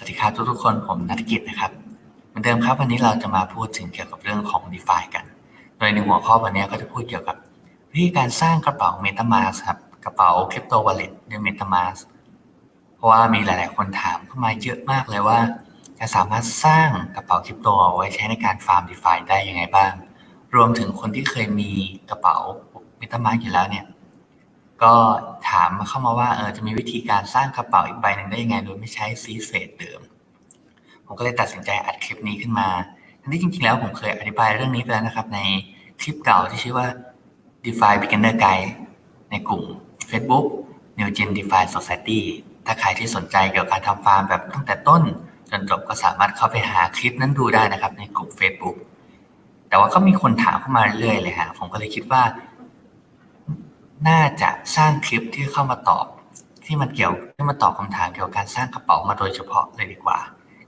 สวัสดีครับทุกๆคนผมนัทกิจนะครับเหมือนเดิมครับวันนี้เราจะมาพูดถึงเกี่ยวกับเรื่องของ DeFi กัน โดยในหัวข้อวันนี้ก็จะพูดเกี่ยวกับวิธีการสร้างกระเป๋า MetaMask ครับกระเป๋า Crypto Wallet ด้วย MetaMask เพราะว่ามีหลายๆ คนถามเข้ามาเยอะมากเลยว่า จะสามารถสร้างกระเป๋าคริปโตเอาไว้ใช้ในการฟาร์ม DeFi ได้ยังไงบ้าง รวมถึงคนที่เคยมีกระเป๋า MetaMask อยู่แล้วเนี่ย ก็ถามมาเข้ามาว่าเออจะมีวิธีการสร้างกระเป๋าอีกใบหนึ่งได้ยังไง โดยไม่ใช้ซีเฟสเดิม ผมก็เลยตัดสินใจอัดคลิปนี้ขึ้นมาทั้งที่จริงๆแล้วผมเคยอธิบายเรื่องนี้ไปแล้วนะครับ ในคลิปเก่าที่ชื่อว่า DeFi Beginner Guide ในกลุ่ม Facebook New Gen DeFi Society ถ้าใครที่สนใจเกี่ยวกับการทำฟาร์มแบบตั้งแต่ต้นจนจบก็สามารถเข้าไปหาคลิปนั้นดูได้นะครับในกลุ่ม Facebook แต่ว่าก็มีคนถามเข้ามาเรื่อยๆเลยฮะผมก็เลยคิดว่า น่าจะสร้างคลิปที่เข้ามาตอบ ที่มันเกี่ยวที่มาตอบคำถามเกี่ยวกับการสร้างกระเป๋ามาโดยเฉพาะเลยดีกว่า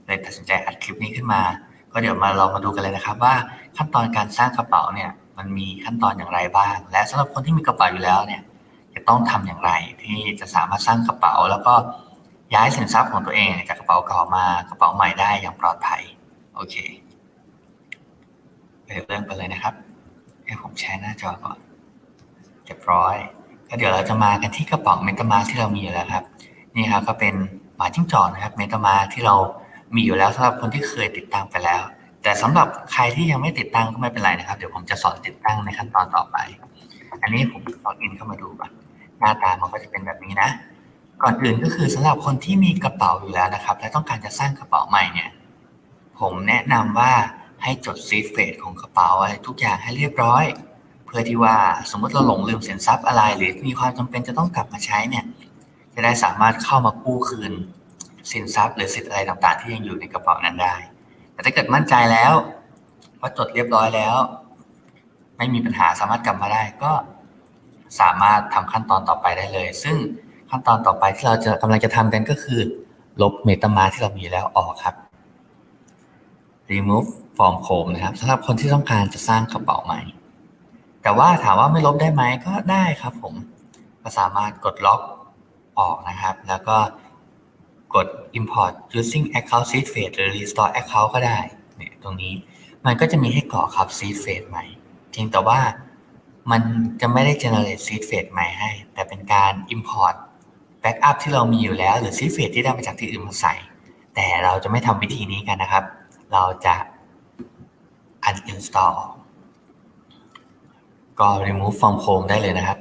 เลยตัดสินใจอัดคลิปนี้ขึ้นมา ก็เดี๋ยวมาเรามาดูกันเลยนะครับ ว่าขั้นตอนการสร้างกระเป๋าเนี่ยมันมีขั้นตอนอย่างไรบ้าง และสำหรับคนที่มีกระเป๋าอยู่แล้วเนี่ยจะต้องทำอย่างไรที่จะสามารถสร้างกระเป๋า แล้วก็ย้ายสินทรัพย์ของตัวเองจากกระเป๋าเก่ามากระเป๋าใหม่ได้อย่างปลอดภัยโอเคเดี๋ยวเริ่มกันเลยนะครับให้ผมแชร์หน้าจอก่อน รียบร้อยก็เดี๋ยวเราจะมากันที่กระเป๋าเมตามาที่เรามีอยู่แล้วครับ นี่ครับก็เป็นหมาจิ้งจอกนะครับเมตามาที่เรามีอยู่แล้วสำหรับคนที่เคยติดตั้งไปแล้ว แต่สำหรับใครที่ยังไม่ติดตั้งก็ไม่เป็นไรนะครับ เดี๋ยวผมจะสอนติดตั้งในขั้นตอนต่อไป อันนี้ผมล็อกอินเข้ามาดูก่อนหน้าตามันก็จะเป็นแบบนี้นะ ก่อนอื่นก็คือสำหรับคนที่มีกระเป๋าอยู่แล้วนะครับ และต้องการจะสร้างกระเป๋าใหม่เนี่ยผมแนะนำว่าให้จดซีดเฟสของกระเป๋าอะไรทุกอย่างให้เรียบร้อย พื่อที่ว่าสมมติเราหลงลืมสินทรัพย์อะไร หรือมีความจำเป็นจะต้องกลับมาใช้เนี่ยจะได้สามารถเข้ามากู้คืน สินทรัพย์ หรือสิทธิ์อะไรต่างๆ ที่ยังอยู่ในกระเป๋านั้นได้ แต่ถ้าเกิดมั่นใจแล้วว่าจดเรียบร้อยแล้ว ไม่มีปัญหาสามารถกลับมาได้ก็สามารถทำขั้นตอนต่อไปได้เลย ซึ่งขั้นตอนต่อไปที่เราจะกำลังจะทำกันก็คือ ลบเมตามาที่เรามีแล้วออกครับ remove from Chrome นะครับสำหรับคนที่ต้องการจะสร้างกระเป๋าใหม่ แต่ว่าถามว่าไม่ลบได้ไหมก็ได้ครับผมก็สามารถกดล็อกออกนะครับ แล้วก็กด import using account seed phrase หรือ restore account ก็ได้เนี่ยตรงนี้มันก็จะมีให้กรอกครับ seed phrase ใหม่เพียงแต่ว่ามันจะไม่ได้ generate seed phrase ใหม่ให้ แต่เป็นการ import backup ที่เรามีอยู่แล้ว หรือ seed phrase ที่ได้มาจากที่อื่นมาใส่ แต่เราจะไม่ทำวิธีนี้กันนะครับ เราจะ uninstall ก็ remove from Chrome ได้เลยนะครับ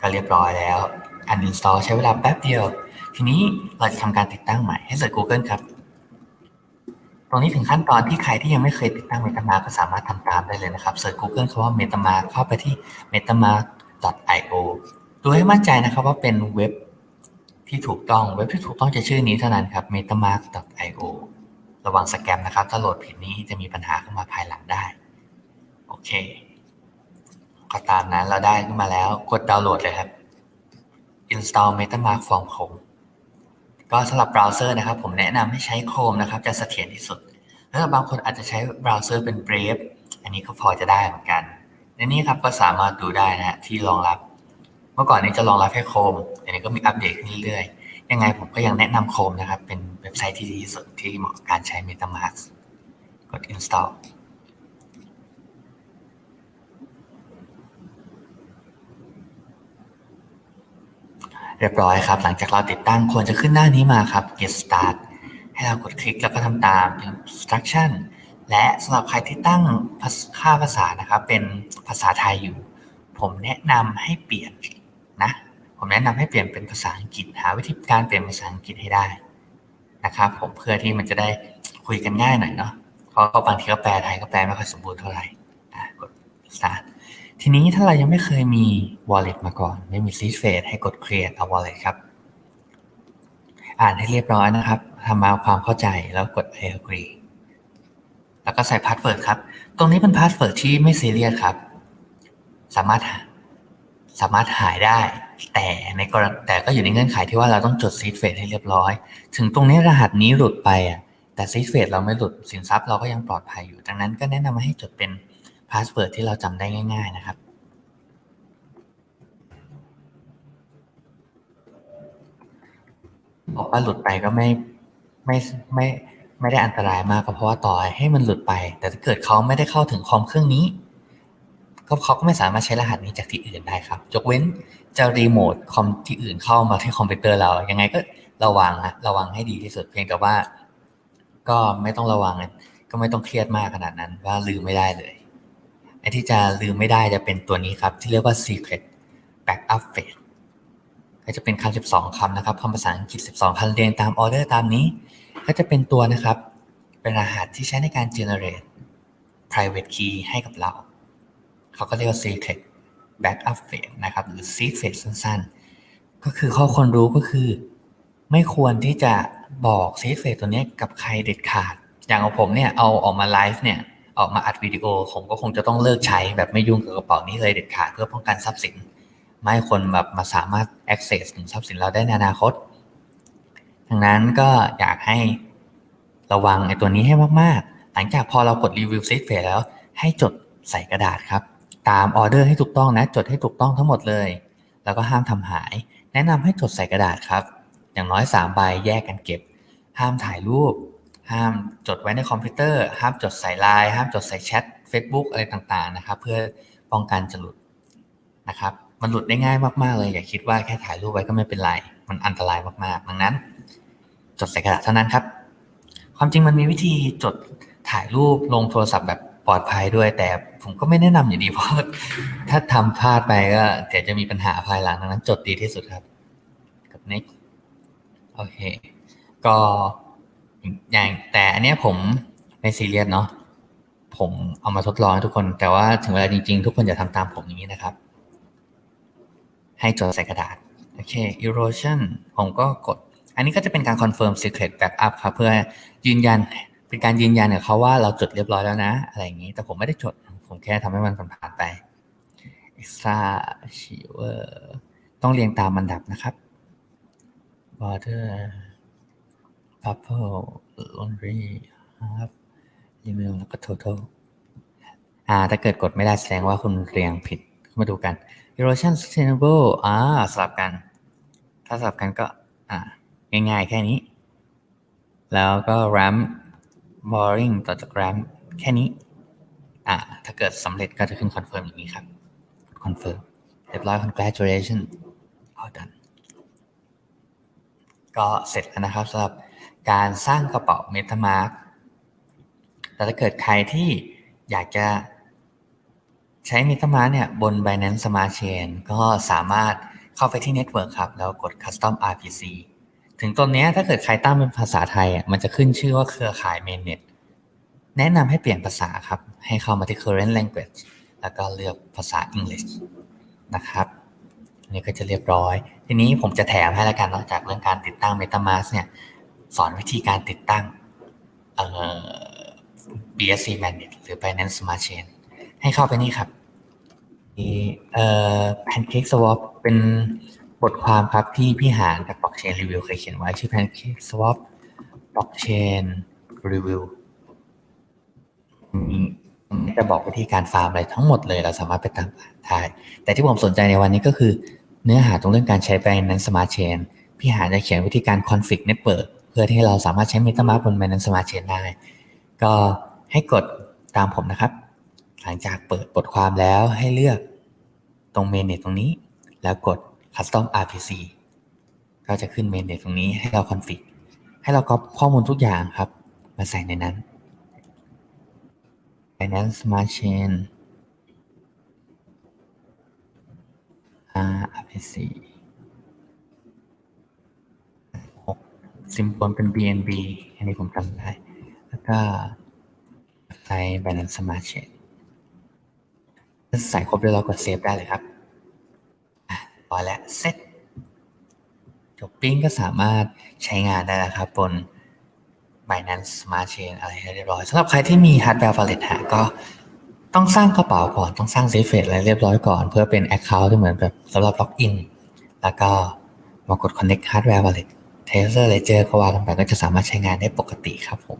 ก็เรียบร้อยแล้ว uninstall ใช้เวลาแป๊บเดียว ทีนี้เราจะทำการติดตั้งใหม่ให้เสิร์ช Google ครับ ตรงนี้ถึงขั้นตอนที่ใครที่ยังไม่เคยติดตั้ง MetaMask ก็สามารถทำตามได้เลยนะครับเสิร์ช Google คำว่า MetaMask เข้าไปที่ metamask.io ดูให้มั่นใจนะครับว่าเป็นเว็บที่ถูกต้องเว็บที่ถูกต้องจะชื่อนี้เท่านั้นครับ metamask.io ระวังสแกมนะครับ ถ้าโหลดผิดนี้จะมีปัญหาเข้ามาภายหลังได้ โอเค ก็ตามนั้นเราได้ขึ้นมาแล้วกดดาวน์โหลดเลยครับ install MetaMask from Chrome ก็สำหรับเบราว์เซอร์นะครับ ผมแนะนำให้ใช้ Chrome นะครับ จะเสถียรที่สุด แล้วบางคนอาจจะใช้เบราว์เซอร์เป็น Brave อันนี้ก็พอจะได้เหมือนกันในนี้ครับก็สามารถดูได้นะฮะที่รองรับ เมื่อก่อนนี้จะรองรับแค่ Chrome อันนี้ก็มีอัปเดตขึ้นเรื่อยๆ ยังไงผมก็ยังแนะนำ Chrome นะครับ เป็นเว็บไซต์ที่ดีที่สุดที่เหมาะกับการใช้ MetaMask กด install เรียบร้อยครับ หลังจากเราติดตั้งควรจะขึ้นหน้านี้มาครับ get start ให้เรากดคลิกแล้วก็ทำตาม instruction และสำหรับใครที่ตั้งค่าภาษานะครับ เป็นภาษาไทยอยู่ ผมแนะนำให้เปลี่ยนนะ ผมแนะนำให้เปลี่ยนเป็นภาษาอังกฤษ หาวิธีการเปลี่ยนภาษาอังกฤษให้ได้นะครับ ผมเพื่อที่มันจะได้คุยกันง่ายหน่อยเนาะเพราะบางทีก็แปลไทยก็แปลไม่ค่อยสมบูรณ์เท่าไหร่อะกด start ทีนี้ถ้าเรายังไม่เคยมี wallet มาก่อน ไม่มี seed phrase ให้กด create a wallet ครับ อ่านให้เรียบร้อยนะครับทำมาความเข้าใจแล้วกด I agree แล้วก็ใส่พาสเวิร์ดครับ ตรงนี้เป็นพาสเวิร์ดที่ไม่ซีเรียสครับ สามารถสามารถหายได้ แต่ในกรณแต่ก็อยู่ในเงื่อนไขที่ว่าเราต้องจด seed phrase ให้เรียบร้อย ถึงตรงนี้รหัสนี้หลุดไปอะแต่ seed phrase เราไม่หลุดสินทรัพย์เราก็ยังปลอดภัยอยู่ ดังนั้นก็แนะนำให้จดเป็น พาสเวิร์ดที่เราจำได้ง่าย ๆ นะครับ บอกว่าหลุดไปก็ไม่ไม่ไม่ไม่ได้อันตรายมากก็เพราะว่าต่อให้มันหลุดไป แต่ถ้าเกิดเขาไม่ได้เข้าถึงคอมเครื่องนี้ ก็เขาก็ไม่สามารถใช้รหัสนี้จากที่อื่นได้ครับยกเว้นจะรีโมทคอมที่อื่นเข้ามาที่คอมพิวเตอร์เรา ยังไงก็ระวังนะระวังให้ดีที่สุดเพียงแต่ว่า ก็ไม่ต้องระวังก็ไม่ต้องเครียดมากขนาดนั้นว่าลืมไม่ได้เลย ไอ้ที่จะลืมไม่ได้จะเป็นตัวนี้ครับ ที่เรียกว่า secret backup phase ก็จะเป็นคำ 12 คำนะครับคำภาษาอังกฤษ 12คำเรียงตามออเดอร์ตามนี้ ก็จะเป็นตัวนะครับ เป็นรหัสที่ใช้ในการ generate private key ให้กับเรา เขาก็เรียกว่า secret backup phase นะครับหรือ seed phrase สั้นๆ ก็คือข้อควรรู้ก็คือ ไม่ควรที่จะบอก seed phrase ตัวนี้กับใครเด็ดขาด อย่างของผมเนี่ยเอาออกมาไลฟ์เนี่ย ออกมาอัดวิดีโอ ผมก็คงจะต้องเลิกใช้แบบไม่ยุ่งกับกระเป๋านี้เลยเด็ดขาดเพื่อป้องกันทรัพย์สิน ไม่ให้คนแบบมาสามารถ access ถึงทรัพย์สินเราได้ในอนาคตดังนั้นก็อยากให้ระวังไอ้ตัวนี้ให้มากๆ หลังจากพอเรากดรีวิวซิกเฟแล้ว ให้จดใส่กระดาษครับ ตามออเดอร์ให้ถูกต้องนะ จดให้ถูกต้องทั้งหมดเลย แล้วก็ห้ามทำหาย แนะนำให้จดใส่กระดาษครับ อย่างน้อย 3 ใบแยกกันเก็บ ห้ามถ่ายรูป ห้ามจดไว้ในคอมพิวเตอร์ ห้ามจดใส่ไลน์ห้ามจดใส่แชท Facebook อะไรต่างๆนะครับ เพื่อป้องกันจะหลุดนะครับ มันหลุดได้ง่ายมากๆเลย อย่าคิดว่าแค่ถ่ายรูปไว้ก็ไม่เป็นไร มันอันตรายมากๆ ดังนั้น จดใส่กระดาษเท่านั้นครับ ความจริงมันมีวิธีจดถ่ายรูปลงโทรศัพท์แบบปลอดภัยด้วย แต่ผมก็ไม่แนะนำอยู่ดีเพราะถ้าทำพลาดไปก็เดี๋ยวจะมีปัญหาภายหลังดังนั้น จดดีที่สุดครับกับ next โอเค ก็ อย่างแต่อันเนี้ยผมไม่ซีเรียสเนาะผมเอามาทดลองให้ทุกคน แต่ว่าถึงเวลาจริง ๆ ทุกคนอย่าทำตามผมอย่างนี้นะครับ ให้จดใส่กระดาษ โอเค erosion ผมก็กด อันนี้ก็จะเป็นการ confirm secret backup ครับ เพื่อยืนยัน เป็นการยืนยันกับเขาว่าเราจดเรียบร้อยแล้วนะ อะไรอย่างนี้ แต่ผมไม่ได้จด ผมแค่ทำให้มันผ่านไป extra shiver ต้องเรียงตามลำดับนะครับ water bubble laundry ครับ email แล้วก็ total อ่า ถ้าเกิดกดไม่ได้แสดงว่าคุณเรียงผิด มาดูกัน erosion sustainable อ่าสลับกัน ถ้าสลับกันก็ อ่า ง่ายๆ แค่นี้ แล้วก็ ram boring ต่อจาก ram แค่นี้ อ่า ถ้าเกิดสำเร็จก็จะขึ้น confirm อย่างนี้ครับ confirm เรียบร้อย congratulations all done ก็เสร็จแล้วนะครับสำหรับ การสร้างกระเป๋า MetaMask แต่ถ้าเกิดใครที่อยากจะใช้ MetaMask เนี่ยบน Binance Smart Chain ก็สามารถเข้าไปที่ Network ครับ แล้วกด Custom RPC ถึงตรงนี้ถ้าเกิดใครตั้งเป็นภาษาไทยอะมันจะขึ้นชื่อว่าเครือข่าย Mainnet แนะนำให้เปลี่ยนภาษาครับ ให้เข้ามาที่ Current Language แล้วก็เลือกภาษา English นะครับอันนี้ก็จะเรียบร้อย ทีนี้ผมจะแถมให้แล้วกันนอกจากเรื่องการติดตั้ง MetaMask เนี่ย สอนวิธีการติดตั้งเอ่อ BSC Magnet หรือ Binance Smart Chain ให้เข้าไปนี่ครับเอ่อ Pancake Swap เป็นบทความครับที่พี่หานจาก Blockchain Review เคยเขียนไว้ชื่อ Pancake Swap Blockchain Review จะบอกวิธีการฟาร์มอะไรทั้งหมดเลยเราสามารถไปตามอ่านได้แต่ที่ผมสนใจในวันนี้ก็คือเนื้อหาตรงเรื่องการใช้ Binance Smart Chain พี่หานจะเขียนวิธีการ config network พื่อที่เราสามารถใช้ MetaMask บน Binance Smart Chain ได้ ก็ให้กดตามผมนะครับ หลังจากเปิดบทความแล้วให้เลือกตรง mainnet ตรงนี้ แล้วกด custom RPC ก็จะขึ้น mainnet ตรงนี้ให้เรา config ให้เราก๊อปข้อมูลทุกอย่างครับ มาใส่ในนั้น Binance Smart Chain RPC ซิมโบลเป็น BNB อันนี้ผมจำได้ แล้วก็ใส่ Binance Smart Chain ถ้าใส่ครบแล้วเรากดเซฟได้เลยครับอะพอแล้วเสร็จจบปิ้งก็สามารถใช้งานได้แล้วครับ บน Binance Smart Chain อะไรเรียบร้อยสำหรับใครที่มี Hardware Wallet หาก็ต้องสร้างกระเป๋าก่อนต้องสร้าง Safe Phase อะไรเรียบร้อยก่อน เพื่อเป็น Account ที่เหมือนแบบสำหรับล็อกอินแล้วก็มากด Connect Hardware Wallet เทเซอร์เลเจอร์ก็ว่ากันไปก็จะสามารถใช้งานได้ปกติครับผม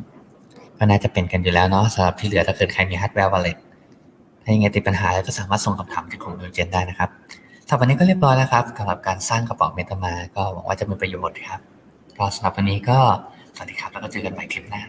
ก็น่าจะเป็นกันอยู่แล้วเนาะสำหรับที่เหลือถ้าเกิดใครมีฮาร์ดแวร์วอลเล็ตถ้ายังไงติดปัญหาแล้วก็สามารถส่งคำถามที่กลุ่มเจนได้นะครับสำหรับวันนี้ก็เรียบร้อยแล้วครับสำหรับการสร้างกระเป๋าเมตามาก็หวังว่าจะมีประโยชน์ครับก็สำหรับวันนี้ก็สวัสดีครับแล้วก็เจอกันใหม่คลิปหน้า